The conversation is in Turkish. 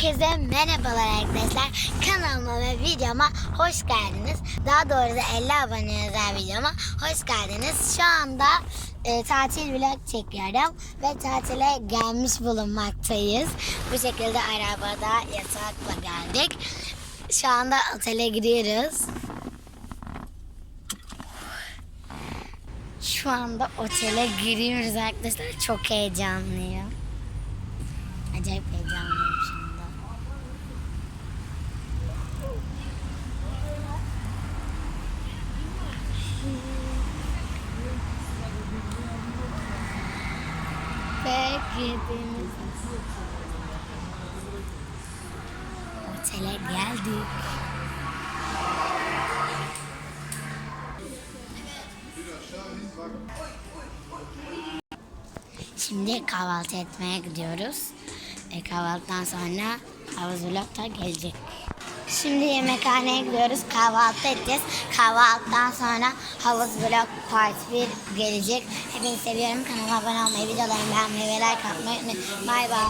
Herkese merhabalar arkadaşlar. Kanalıma ve videoma hoş geldiniz. Daha doğrusu 50 abone özel videoma hoş geldiniz. Şu anda e, tatil vlog çekiyorum ve tatile gelmiş bulunmaktayız. Bu şekilde arabada yatakla geldik. Şu anda otele gidiyoruz. Şu anda otele giriyoruz arkadaşlar. Çok heyecanlıyım. Acayip heyecanlıyım şu anda. Ve girdiğimiz otele geldik. Şimdi kahvaltı etmeye gidiyoruz. E, kahvaltıdan sonra havuz gelecek. Şimdi yemekhaneye gidiyoruz. Kahvaltı edeceğiz. Kahvaltıdan sonra havuz vlog part 1 gelecek. Hepinizi seviyorum. Kanalıma abone olmayı, videolarımı beğenmeyi ve like atmayı unutmayın. Bay bay.